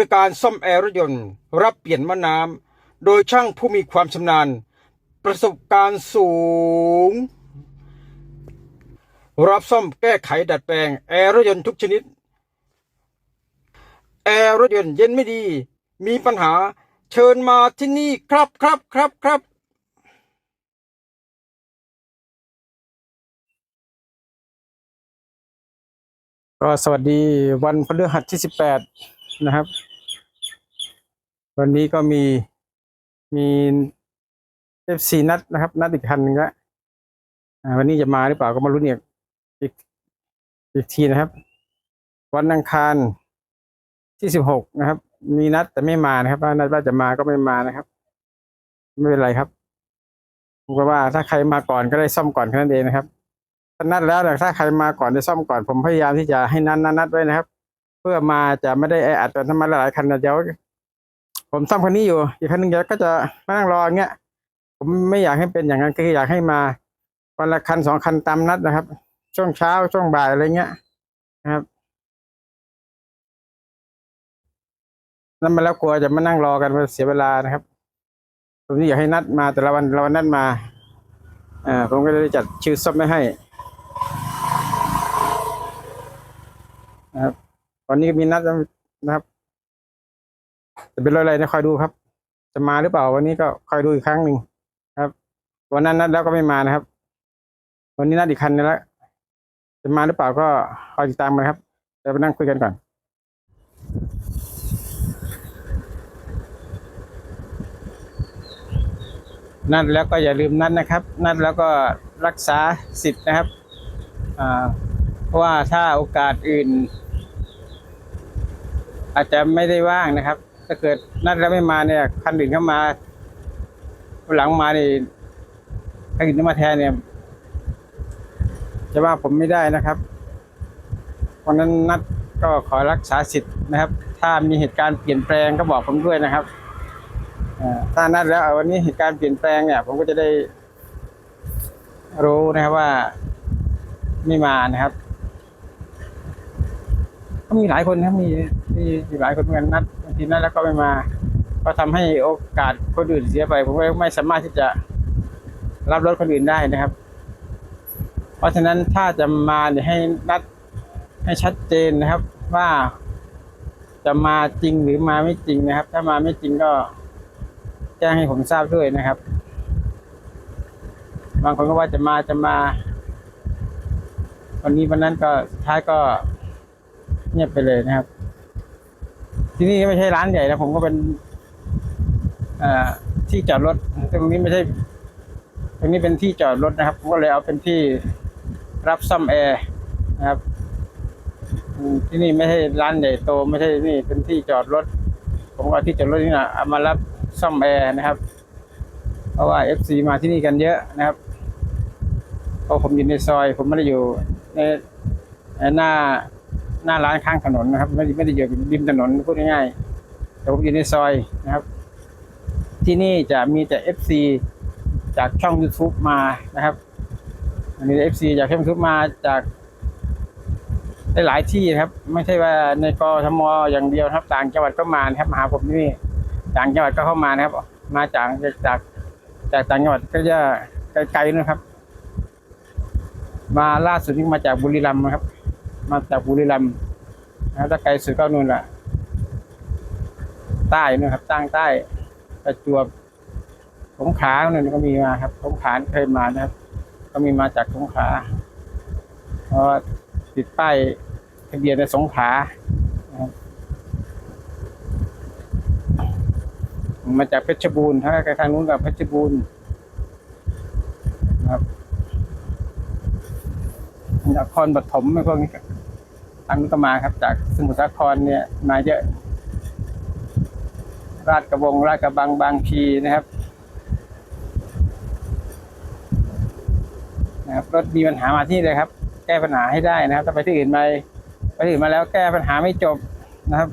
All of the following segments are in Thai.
ริการซ่อมแอร์รถยนต์ รับเปลี่ยนมะน้ำโดยช่างผู้มีความชำนาญ ประสบการณ์สูง รับซ่อมแก้ไขดัดแปลงแอร์รถยนต์ทุกชนิด แอร์รถยนต์เย็นไม่ดี มีปัญหาเชิญมาที่นี่ครับครับครับครับก็สวัสดีวันพฤหัสที่สิบแปดนะครับ วันนี้ก็มีมีเอฟซีนัดนะครับ นัดอีกคันหนึ่งละวันนี้จะมาหรือเปล่าก็มาลุ้นอีกอีกอีกทีนะครับ วันอังคารที่สิบหกนะครับ มีนัดแต่ไม่มานะครับว่านัดว่าจะมาก็ไม่มานะครับ ไม่เป็นไรครับผมก็ว่าถ้าใครมาก่อนก็ได้ซ่อมก่อนแค่นั้นเองนะครับถ้านัดแล้วแต่ถ้าใครมาก่อนได้ซ่อมก่อนผมพยายามที่จะให้นัดนัดนัดไว้นะครับ เพื่อมาจะไม่ได้แออัดแต่ถ้ามาหลายคันนะเดี๋ยว ผมซ่อมคันนี้อยู่ อีกคันหนึ่งเดี๋ยวก็จะมานั่งรออย่างเงี้ย ผมไม่อยากให้เป็นอย่างนั้นก็คืออยากให้มาวันละคันสองคันตามนัดนะครับ ช่วงเช้าช่วงบ่ายอะไรเงี้ยนะครับนั่นมาแล้วกลัวจะมานั่งรอกันมันเสียเวลานะครับ ผมนี่อยากให้นัดมาแต่ละวันละวันนัดมาอ่าผมก็เลยจัดชื่อซ่อมไม่ให้นะครับตอนนี้มีนัดนะครับ จะเป็นรถอะไรนะคอยดูครับ จะมาหรือเปล่าวันนี้ก็คอยดูอีกครั้งหนึ่งครับวันนั้นนัดแล้วก็ไม่มานะครับ วันนี้นัดอีกคันนึงแล้วจะมาหรือเปล่าก็คอยติดตามมาครับเดี๋ยวไปนั่งคุยกันก่อนนัดแล้วก็อย่าลืมนัดนะครับ นัดแล้วก็รักษาสิทธิ์นะครับเพราะว่าถ้าโอกาสอื่น อาจจะไม่ได้ว่างนะครับ ถ้าเกิดนัดแล้วไม่มาเนี่ย คันอื่นเข้ามาหลังมานี่คันอื่นมาแทนเนี่ย จะว่าผมไม่ได้นะครับเพราะนั้นนัดก็ขอรักษาสิทธิ์นะครับ ถ้ามีเหตุการณ์เปลี่ยนแปลงก็บอกผมด้วยนะครับถ้านัดแล้ววันนี้เหตุการณ์เปลี่ยนแปลงเนี่ย ผมก็จะได้รู้นะครับว่าไม่มานะครับ ก็มีหลายคนนะมีมีหลายคนเหมือนกันนัด ทีนัดแล้วก็ไม่มาก็ทำให้โอกาสคนอื่นเสียไป ผมก็ไม่สามารถที่จะรับรถคนอื่นได้นะครับ เพราะฉะนั้นถ้าจะมาเนี่ยให้นัดให้ชัดเจนนะครับ ว่าจะมาจริงหรือมาไม่จริงนะครับ ถ้ามาไม่จริงก็แจ้งให้ผมทราบด้วยนะครับ บางคนก็ว่าจะมาจะมาวันนี้วันนั้นก็สุดท้ายก็เงียบไปเลยนะครับ ที่นี่ไม่ใช่ร้านใหญ่นะผมก็เป็นที่จอดรถตรงนี้ไม่ใช่ตรงนี้เป็นที่จอดรถนะครับผมก็เลยเอาเป็นที่รับซ่อมแอร์นะครับที่นี่ไม่ใช่ร้านใหญ่โต ไม่ใช่นี่เป็นที่จอดรถ ผมก็เอาที่จอดรถนี่นะเอามารับซ่อมแอร์นะครับ เพราะว่าเอฟซีมาที่นี่กันเยอะนะครับเพราะผมอยู่ในซอย ผมไม่ได้อยู่ในหน้า หน้าร้านข้างถนนนะครับ ไม่ได้ไม่ได้อยู่ริมถนนพูดง่ายๆแต่ผมอยู่ในซอยนะครับ ที่นี่จะมีแต่ FC จากช่อง YouTube มานะครับมีเอฟซีจากช่อง YouTube มาจากหลายที่ครับ ไม่ใช่ว่าในกทมอย่างเดียวครับ ต่างจังหวัดก็มานะครับมาหาผมนี่ต่างจังหวัดก็เข้ามานะครับ มาจากจากจากต่างจังหวัดก็จะไกลๆนะครับ มาล่าสุดนี่มาจากบุรีรัมย์นะครับ มาจากบุรีรัมย์นะถ้าไกลสุดก็นู่นแหละใต้นะครับตั้งใต้ประจวบสงขลาเนี่ยก็มีมาครับสงขลาเคยมานะครับ ก็มีมาจากสงขลาเพราะติดป้ายทะเบียนในสงขลานะครับมาจากเพชรบูรณ์ถ้าทางนู้นกับเพชรบูรณ์นะครับนครปฐมไม่พวกนี้ ทางนู้ก็มาครับ จากสมุทรสาครเนี่ยมาเยอะ ราชกระบงราชกระบังบางพีนะครับนะครับรถมีปัญหามาที่เลยครับ แก้ปัญหาให้ได้นะครับถ้าไปที่อื่นไปไปที่อื่นมาแล้วแก้ปัญหาไม่จบนะครับ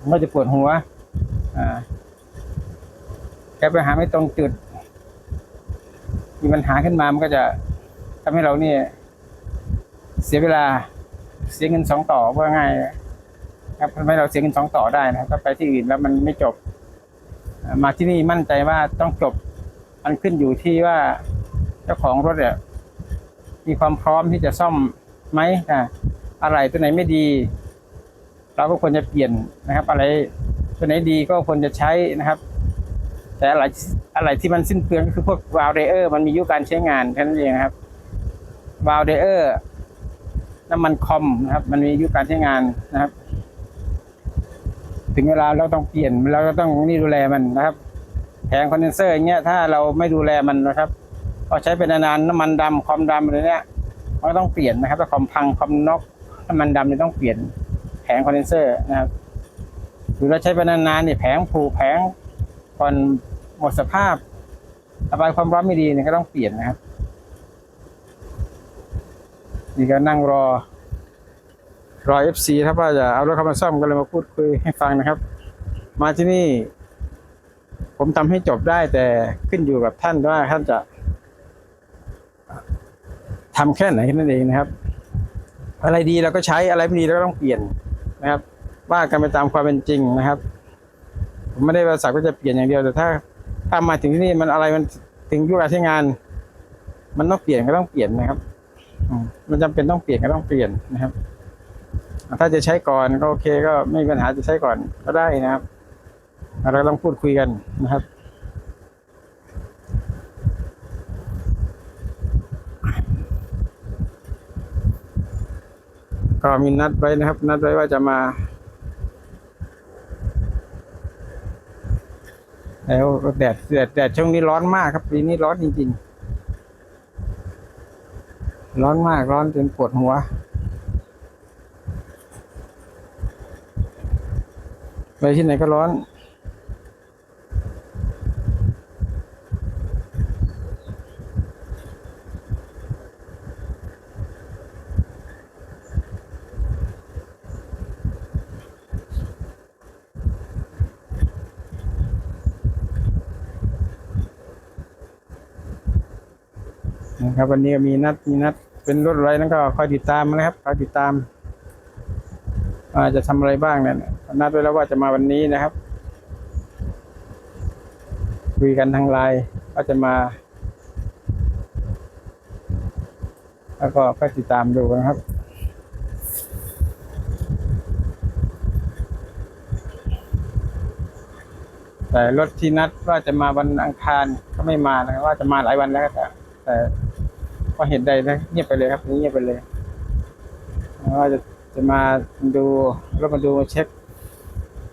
มันก็จะปวดหัวอ่าแก้ปัญหาไม่ตรงจุด มีปัญหาขึ้นมามันก็จะทำให้เราเนี่ยเสียเวลา เสียเงินสองต่อว่าง่ายครับทำให้เราเสียเงินสองต่อได้นะถ้าไปที่อื่นแล้วมันไม่จบ มาที่นี่มั่นใจว่าต้องจบมันขึ้นอยู่ที่ว่าเจ้าของรถเนี่ยมีความพร้อมที่จะซ่อมไหมอ่าอะไรตัวไหนไม่ดี เราก็ควรจะเปลี่ยนนะครับ อะไรตัวไหนดีก็ควรจะใช้นะครับ แต่อะไรอะไรที่มันสิ้นเปลืองก็คือพวกวาล์วเดเออร์มันมีอายุการใช้งานแค่นั้นเองนะครับวาล์วเดเออร์ น้ำมันคอมนะครับ มันมีอายุการใช้งานนะครับ ถึงเวลาเราต้องเปลี่ยนเราก็ต้องนี่ดูแลมันนะครับแผงคอนเดนเซอร์อย่างเงี้ยถ้าเราไม่ดูแลมันนะครับพอใช้เป็นนานๆน้ำมันดำคอมดำอะไรเนี้ยมันก็ต้องเปลี่ยนนะครับถ้าคอมพังคอมนอกน้ำมันดำเนี่ยต้องเปลี่ยนแผงคอนเดนเซอร์นะครับหรือเราใช้ไปนานๆเนี่ยแผงผูกแผงก่อนหมดสภาพระบายความร้อนไม่ดีเนี่ยก็ต้องเปลี่ยนนะครับ นี่ก็นั่งรอ รอเอฟซีถ้าว่าจะเอารถเข้ามาซ่อมก็เลยมาพูดคุยให้ฟังนะครับ มาที่นี่ ผมทำให้จบได้แต่ขึ้นอยู่กับท่านว่าท่านจะทำแค่ไหนแค่นั้นเองนะครับ อะไรดีเราก็ใช้อะไรไม่ดีเราก็ต้องเปลี่ยนนะครับว่ากันไปตามความเป็นจริงนะครับ ผมไม่ได้ว่าสักว่าจะเปลี่ยนอย่างเดียวแต่ถ้าถ้ามาถึงที่นี่มันอะไรมันถึงยุคการใช้งาน มันต้องเปลี่ยนก็ต้องเปลี่ยนนะครับ มันจำเป็นต้องเปลี่ยนก็ต้องเปลี่ยนนะครับ ถ้าจะใช้ก่อนก็โอเคก็ไม่มีปัญหาจะใช้ก่อนก็ได้นะครับเราต้องพูดคุยกันนะครับก็มีนัดไว้นะครับ นัดไว้ว่าจะมา แล้วแดดแดดแดดช่วงนี้ร้อนมากครับปีนี้ร้อนจริงๆ ร้อนมากร้อนจนปวดหัว ไปที่ไหนก็ร้อน ครับวันนี้มีนัดมีนัดเป็นรถอะไรนั้นก็คอยติดตามนะครับคอยติดตามว่าจะทำอะไรบ้างเนี่ยนัดไว้แล้วว่าจะมาวันนี้นะครับคุยกันทางไลน์ก็จะมา แล้วก็ค่อยติดตามดูนะครับแต่รถที่นัดว่าจะมาวันอังคารก็ไม่มานะว่าจะมาหลายวันแล้วแต่แต่ ก็เห็นใดนะเงียบไปเลยครับเงียบไปเลยว่าจะจะมาดูรถมาดูมาเช็ค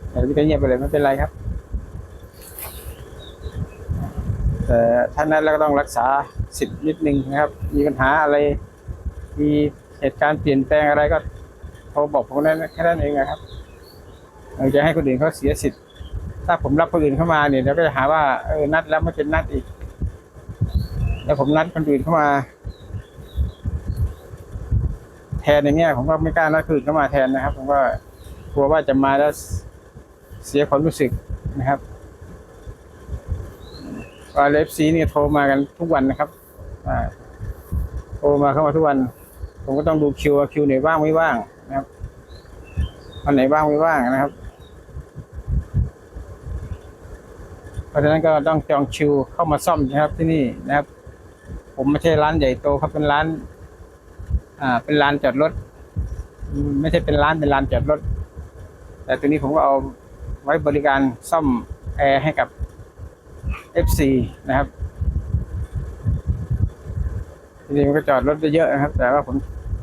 แต่นี่ก็เงียบไปเลยไม่เป็นไรครับ แต่ท่านนั้นเราก็ต้องรักษาสิทธิ์นิดนึงนะครับ มีปัญหาอะไร มีเหตุการณ์เปลี่ยนแปลงอะไรก็โทรบอกผมนั้นแค่นั้นเองนะครับเราจะให้คนอื่นเขาเสียสิทธิ์ ถ้าผมรับคนอื่นเข้ามาเนี่ยเดี๋ยวก็จะหาว่าเออนัดแล้วไม่เป็นนัดอีก แล้วผมนัดคนอื่นเข้ามา แทนอย่างเงี้ยผมก็ไม่กล้านัดคืนเข้ามาแทนนะครับ ผมก็กลัวว่าจะมาแล้วเสียความรู้สึกนะครับว่าเลฟซีเนี่ยโทรมากันทุกวันนะครับโทรมาเข้ามาทุกวัน ผมก็ต้องดูคิวคิวไหนว่างไม่ว่างนะครับวันไหนว่างไม่ว่างนะครับ เพราะฉะนั้นก็ต้องจองคิวเข้ามาซ่อมนะครับที่นี่นะครับ ผมไม่ใช่ร้านใหญ่โตครับเป็นร้าน อ่า เป็นลานจอดรถ ไม่ใช่เป็นร้านเป็นลานจอดรถ แต่ตัวนี้ผมก็เอาไว้บริการซ่อมแอร์ให้กับ FC นะครับทีนี้มันก็จอดรถได้เยอะนะครับ แต่ว่าผม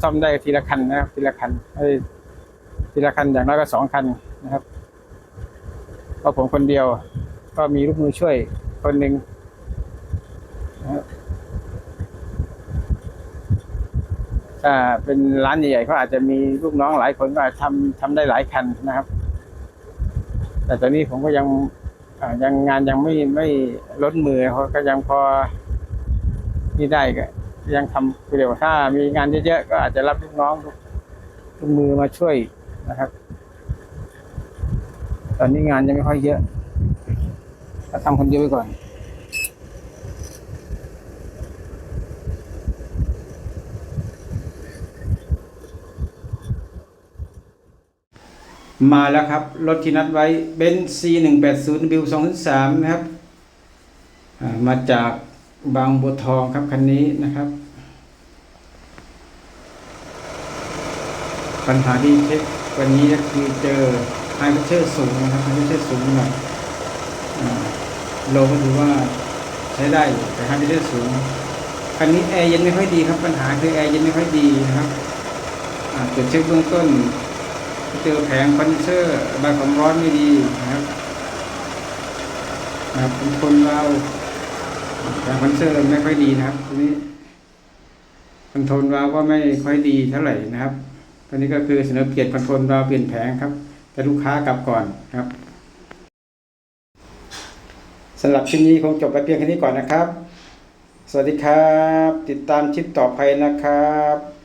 ซ่อมได้ทีละคันนะครับ ทีละคันให้ทีละคันอย่างน้อยก็สองคันนะครับเพราะผมคนเดียว ก็มีลูกมือช่วยคนหนึ่งนะครับ ถ้าเป็นร้านใหญ่ๆเขาอาจจะมีลูกน้องหลายคนก็อาจทำทำได้หลายคันนะครับ แต่ตอนนี้ผมก็ยังยังงานยังไม่ไม่ล้นมือเขาก็ยังพอที่ได้ก็ ยังทำเดี๋ยวถ้ามีงานเยอะๆก็อาจจะรับลูกน้องลูกลูกมือมาช่วยนะครับ ตอนนี้งานยังไม่ค่อยเยอะก็ทำคนเดียวไปก่อน มาแล้วครับ รถที่นัดไว้เบนซ์ C180 W 203นะครับอ่ามาจากบางบัวทองครับ คันนี้นะครับ ปัญหาที่เช็ควันนี้ก็คือเจอไฮเพรสเชอร์สูงนะครับไฮเพรสเชอร์สูงหน่อยอ่าโลก็ถือว่าใช้ได้แต่ไฮเพรสเชอร์สูงคันนี้แอร์เย็นไม่ค่อยดีครับ ปัญหาคือแอร์เย็นไม่ค่อยดีนะครับตรวจเช็คเบื้องต้น เจอแผงคอนเซอร์ระบายความร้อนไม่ดีนะครับนะครับเป็นคนเราแผงคอนเซอร์ไม่ค่อยดีนะครับทีนี้คอนโทรลวาก็ไม่ค่อยดีเท่าไหร่นะครับตอนนี้ก็คือเสนอเปลี่ยนคอนโทรลวาเปลี่ยนแผงครับ แต่ลูกค้ากลับก่อนครับสำหรับคลิปนี้คงจบไปเพียงแค่นี้ก่อนนะครับ สวัสดีครับ ติดตามคลิปต่อไปนะครับ